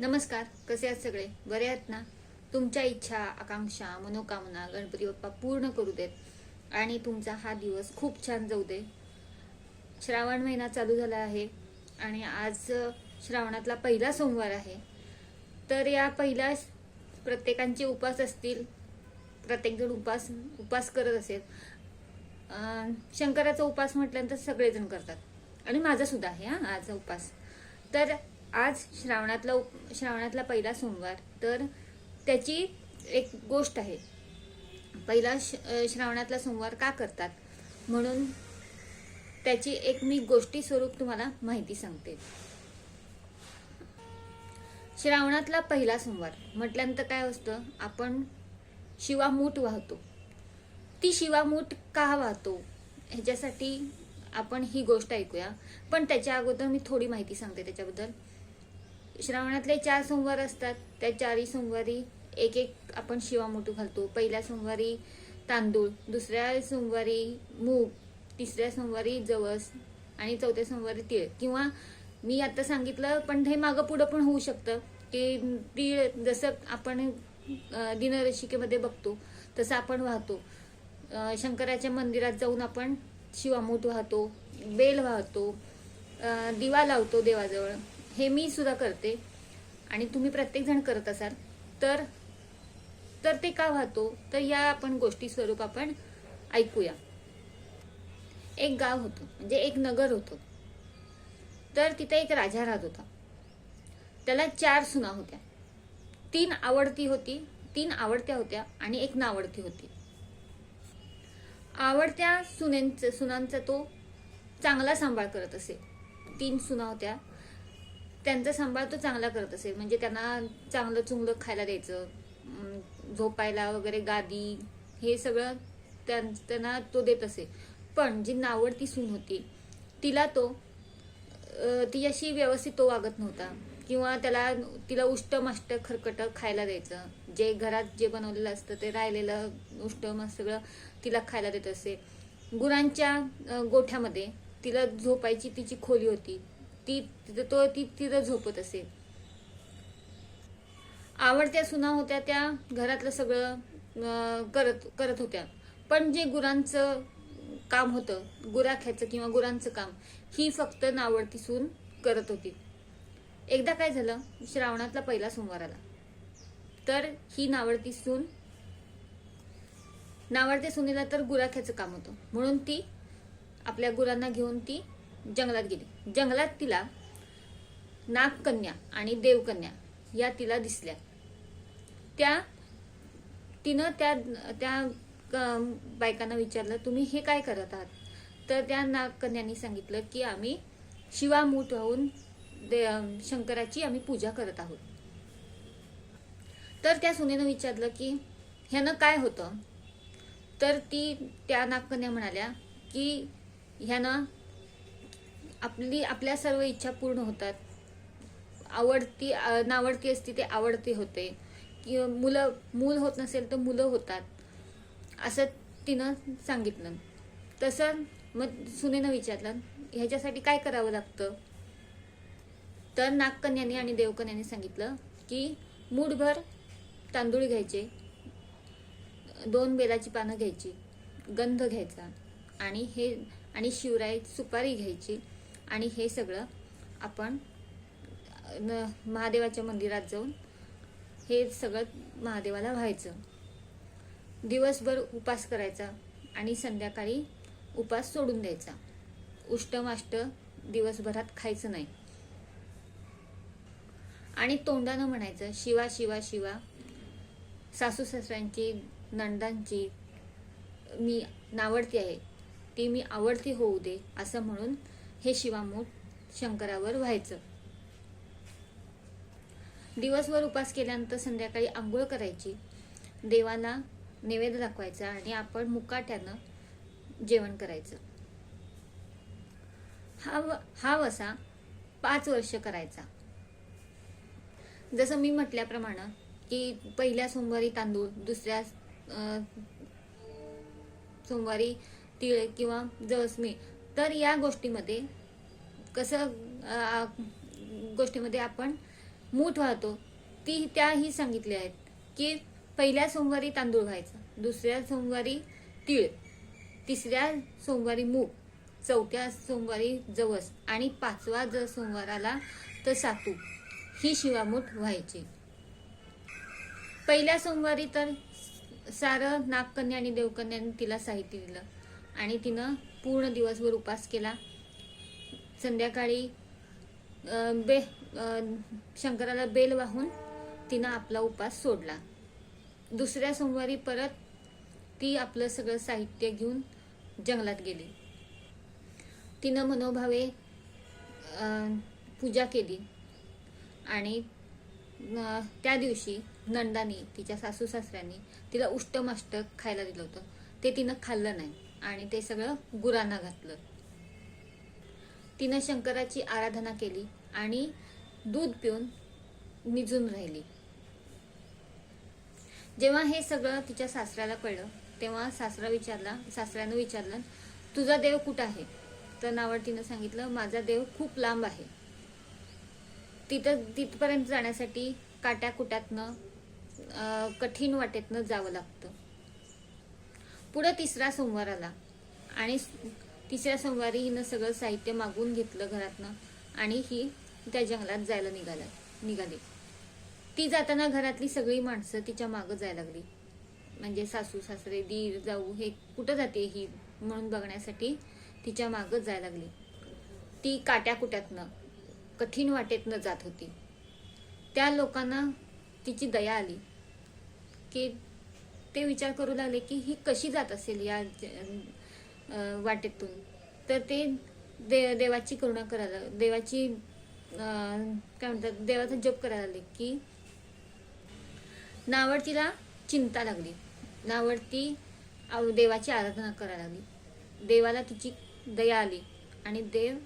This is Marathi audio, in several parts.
नमस्कार कसे आहात सगळे? बरे आहेत ना? तुमच्या इच्छा आकांक्षा मनोकामना गणपती बाप्पा पूर्ण करू देत. आणि तुमचा हा दिवस खूप छान जाऊ दे. श्रावण महिना चालू झाला आहे आणि आज श्रावणातला पहिला सोमवार आहे. तर या पहिल्या प्रत्येकांचे उपास असतील प्रत्येकजण उपास उपास करत असेल. शंकराचा उपास म्हटल्यानंतर सगळेजण करतात. आणि माझा सुद्धा आहे हा आज उपास. तर आज श्रावणातला उप- श्रावणातला पहिला सोमवार तर त्याची एक गोष्ट आहे. पहिला श- श्रावणातला सोमवार का करतात? म्हणून त्याची एक मी गोष्टी स्वरूप तुम्हाला माहिती सांगते. श्रावणातला पहिला सोमवार म्हटल्यानंतर काय असतं? आपण शिवामूठ वाहतो. ती शिवामूठ का वाहतो? ह्याच्यासाठी आपण ही गोष्ट ऐकूया. पण त्याच्या अगोदर मी थोडी माहिती सांगते त्याच्याबद्दल. श्रावणातले चार सोमवार असतात. त्या चारही सोमवारी एक एक आपण शिवामोटू घालतो. पहिल्या सोमवारी तांदूळ दुसऱ्या सोमवारी मूग तिसऱ्या सोमवारी जवस आणि चौथ्या सोमवारी तीळ. किंवा मी आता सांगितलं पण हे मागं पुढं पण होऊ शकतं की तीळ जसं आपण दिनरशिकेमध्ये बघतो तसं आपण वाहतो. शंकराच्या मंदिरात जाऊन आपण शिवामूठ वाहतो बेल वाहतो दिवा लावतो देवाजवळ. हे मी सुद्धा करते. आणि तुम्ही प्रत्येक जण करत असाल तर तर ते का वाहतो? तर या आपण गोष्टी स्वरूप आपण ऐकूया. एक गाव होतं म्हणजे एक नगर होतं. तर तिथे एक राजा राहत होता. त्याला चार सुना होत्या. तीन आवडती होती तीन आवडत्या होत्या आणि एक नावडती होती. आवडत्या सुनेंच सुनांचा तो चांगला सांभाळ करत असे. तीन सुना होत्या. त्यांचा सांभाळ तो चांगला करत असे म्हणजे त्यांना चांगलं चुंगलं खायला द्यायचं झोपायला वगैरे गादी हे सगळं त्यां- त्यांना तो देत असे पण जी नावडती सून होती तिला तो तिच्याशी व्यवस्थित तो वागत नव्हता. किंवा त्याला तिला उष्टम अष्ट खरकट खायला द्यायचं. जे घरात जे बनवलेलं असतं ते राहिलेलं उष्टम सगळं तिला खायला देत असे. गुरांच्या गोठ्यामध्ये तिला झोपायची तिची खोली होती. ती तिथं तो ती तिथं झोपत असे. आवडत्या सुना होत्या त्या घरातलं सगळं करत करत होत्या. पण जे गुरांचं काम होतं गुराख्याचं किंवा गुरांचं काम ही फक्त नावडती सून करत होती. एकदा काय झालं? श्रावणातला पहिला सोमवार आला. तर ही नावडती सून नावडत्या सुनेला तर गुराख्याचं काम होतं. म्हणून ती आपल्या गुरांना घेऊन ती जंगलात गेली. जंगलात तिला नागकन्या आणि देवकन्या या तिला दिसल्या. त्या तिनं त्या त्या क- बायकांना विचारलं तुम्ही हे काय करत आहात? तर त्या नागकन्यांनी सांगितलं की आम्ही शिवामूठ वाहून दे शंकराची आम्ही पूजा करत आहोत. तर त्या सुनेनं विचारलं की ह्यानं काय होतं? तर ती त्या नागकन्या म्हणाल्या की ह्यानं आपली आपल्या सर्व इच्छा पूर्ण होतात. आवडती नावडती असती ते आवडती होते. किंवा मुलं मूल होत नसेल तर मुलं होतात. असं तिनं सांगितलं. तसं मग सुनेनं विचारलं ह्याच्यासाठी काय करावं लागतं? तर नागकन्याने आणि देवकन्याने सांगितलं की मूठभर तांदूळ घ्यायचे दोन बेलाची पानं घ्यायची गंध घ्यायचा आणि हे आणि शिवराई सुपारी घ्यायची आणि हे सगळं आपण न- महादेवाच्या मंदिरात जाऊन हे सगळं महादेवाला व्हायचं. दिवसभर उपास करायचा आणि संध्याकाळी उपास सोडून द्यायचा. उष्टमाष्ट दिवसभरात खायचं नाही. आणि तोंडानं म्हणायचं शिवा शिवा शिवा सासू सासऱ्यांची नंदांची मी नावडती आहे ती मी आवडती होऊ दे असं म्हणून हे शिवामूठ शंकरावर व्हायचं. दिवसभर उपास केल्यानंतर संध्याकाळी आंघोळ करायची. देवाला नैवेद्य दाखवायचा आणि आपण मुकाट्यानं जेवण करायचं. हा हा वसा पाच वर्ष करायचा. जसं मी म्हटल्याप्रमाणे की पहिल्या सोमवारी तांदूळ दुसऱ्या अं, सोमवारी तिळ किंवा जवसमी तर या गोष्टीमध्ये कसं गोष्टीमध्ये आपण मूठ वाहतो ती त्याही सांगितले आहेत की पहिल्या सोमवारी तांदूळ व्हायचा दुसऱ्या सोमवारी तीळ तिसऱ्या सोमवारी मूग चौथ्या सोमवारी जवस आणि पाचवा जर सोमवार आला तर सातू ही शिवामूठ व्हायची. पहिल्या सोमवारी तर सारं नागकन्या आणि देवकन्याने तिला साहित्य दिलं आणि तिनं पूर्ण दिवसभर उपास केला. संध्याकाळी बे शंकराला बेल वाहून तिनं आपला उपास सोडला. दुसऱ्या सोमवारी परत ती आपलं सगळं साहित्य घेऊन जंगलात गेली. तिनं मनोभावे पूजा केली आणि त्या दिवशी नंदानी तिच्या सासू सासऱ्यांनी तिला उष्टमाष्टक खायला दिलं होतं. ते तिनं खाल्लं नाही. आणि ते सगळं गुरांना घातलं. तिनं शंकराची आराधना केली आणि दूध पिऊन निजून राहिली. जेव्हा हे सगळं तिच्या सासऱ्याला कळलं तेव्हा सासरा विचारला सासऱ्यानं विचारलं तुझा देव कुठं आहे? तर नावडतीनं सांगितलं माझा देव खूप लांब आहे. तिथं तिथपर्यंत जाण्यासाठी काट्याकुट्यातनं कुट्यातनं कठीण वाटेतनं जावं लागतं. पुढं तिसरा सोमवार आला. आणि तिसऱ्या सोमवारी हिनं सगळं साहित्य मागून घेतलं घरातनं आणि ही त्या जंगलात जायला निघाला निघाली. ती जाताना घरातली सगळी माणसं तिच्या मागं जायला लागली. म्हणजे सासू सासरे दीर जाऊ हे कुठं जाते ही म्हणून बघण्यासाठी तिच्या मागं जायला लागली. ती काट्याकुट्यातनं कठीण वाटेतनं जात होती. त्या लोकांना तिची दया आली की ते विचार करू लागले की ही कशी जात असेल या ज- वाटेतून? तर ते दे देवाची करुणा करायला देवाची काय म्हणतात देवाचा जप करायला लागले की नावडतीला चिंता लागली. नावडती आव- देवाची आराधना करायला लागली. देवाला तिची दया आली आणि देव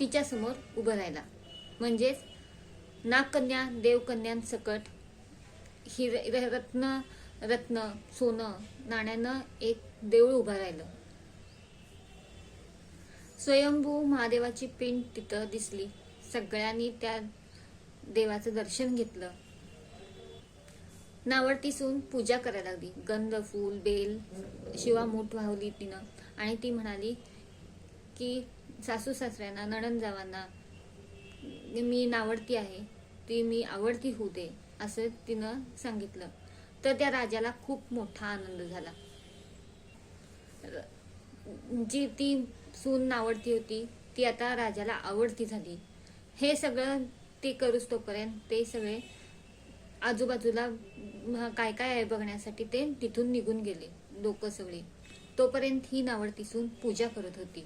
तिच्या समोर उभं राहिला. म्हणजेच नागकन्या देवकन्यांसकट हिर रत्न रत्न सोनं नाण्यानं एक देऊळ उभं राहिलं. स्वयंभू महादेवाची पिंड तिथं दिसली. सगळ्यांनी त्या देवाचं दर्शन घेतलं. नावडतीसून पूजा करायला लागली. गंध फूल बेल शिवामूठ वाहवली तिनं. आणि ती म्हणाली की सासू सासऱ्यांना नणंदजावांना मी नावडती आहे. ती मी आवडती होऊ दे. असं तिनं सांगितलं. तर त्या राजाला खूप मोठा आनंद झाला. जी ती सून नावडती होती ती आता राजाला आवडती झाली. हे सगळं ते करूच तोपर्यंत ते सगळे आजूबाजूला काय काय आहे बघण्यासाठी ते तिथून निघून गेले लोक सगळे. तोपर्यंत ही नावडती सून पूजा करत होती.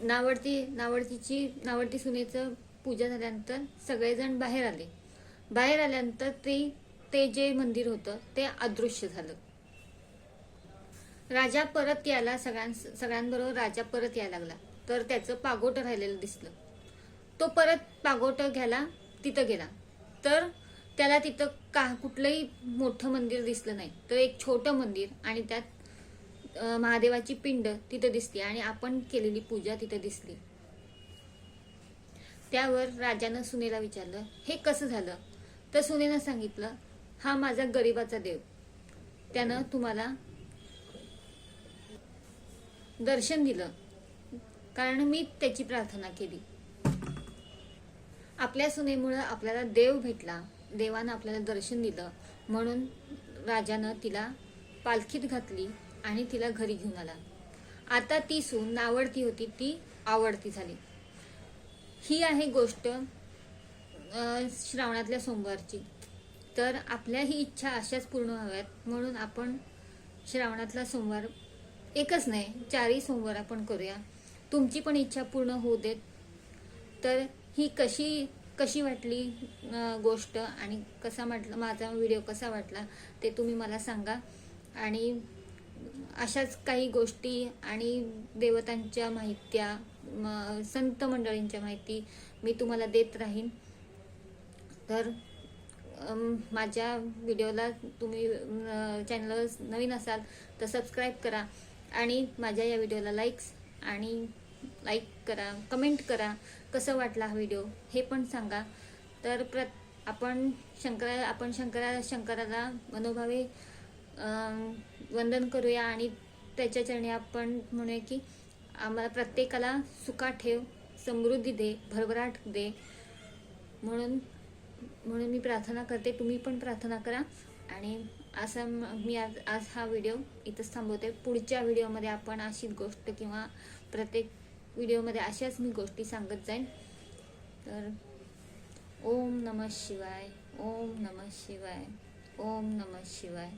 नावडती नावडतीची नावडती सुनेचं पूजा झाल्यानंतर सगळेजण बाहेर आले. बाहेर आल्यानंतर ते ते जे मंदिर होतं ते अदृश्य झालं. राजा परत यायला सगळ्यां सगळ्यांबरोबर राजा परत यायला लागला. तर त्याचं पागोट राहिलेलं दिसलं. तो परत पागोट घ्यायला तिथं गेला. तर त्याला तिथं का कुठलंही मोठं मंदिर दिसलं नाही. तर एक छोटं मंदिर आणि त्यात महादेवाची पिंड तिथं दिसली आणि आपण केलेली पूजा तिथं दिसली. त्यावर राजानं सुनेला विचारलं हे कसं झालं? तर सुनेनं सांगितलं हा माझा गरीबाचा देव. त्यानं तुम्हाला दर्शन दिलं. कारण मी त्याची प्रार्थना केली. आपल्या सुनेमुळं आपल्याला देव भेटला. देवानं आपल्याला दर्शन दिलं. म्हणून राजानं तिला पालखीत घातली आणि तिला घरी घेऊन आला. आता ती सून नावडती होती ती आवडती झाली. ही आहे गोष्ट श्रावणातल्या सोमवारची. तर आपल्या ही इच्छा अशाच पूर्ण व्हाव्यात. म्हणून आपण श्रावणातला सोमवार एकच नाही चारही सोमवार आपण करूया. तुमची पण इच्छा पूर्ण होऊ देत. तर ही कशी कशी वाटली गोष्ट आणि कसा म्हटलं माझा व्हिडिओ कसा वाटला ते तुम्ही मला सांगा. आणि अशाच काही गोष्टी आणि देवतांच्या माहित्या संत मंडळींच्या माहिती मी तुम्हाला देत राहीन. तर माझ्या व्हिडिओला तुम्ही चॅनल नवीन असाल तर सबस्क्राईब करा आणि माझ्या या व्हिडिओला लाईक्स आणि लाईक करा कमेंट करा कसं वाटला हा व्हिडिओ हे पण सांगा. तर प्र आपण शंकरा आपण शंकरा शंकराला मनोभावे वंदन करूया आणि त्याच्या चरणी आपण म्हणूया की आम्हाला प्रत्येकाला सुखा ठेव समृद्धी दे भरभराट दे म्हणून म्हणून मी प्रार्थना करते. तुम्ही पण प्रार्थना करा. आणि असं मी आज आज हा व्हिडिओ इथंच थांबवते. पुढच्या व्हिडिओमध्ये आपण अशीच गोष्ट किंवा प्रत्येक व्हिडिओमध्ये अशाच मी गोष्टी सांगत जाईन. तर ओम नमः शिवाय ओम नमः शिवाय ओम नमः शिवाय.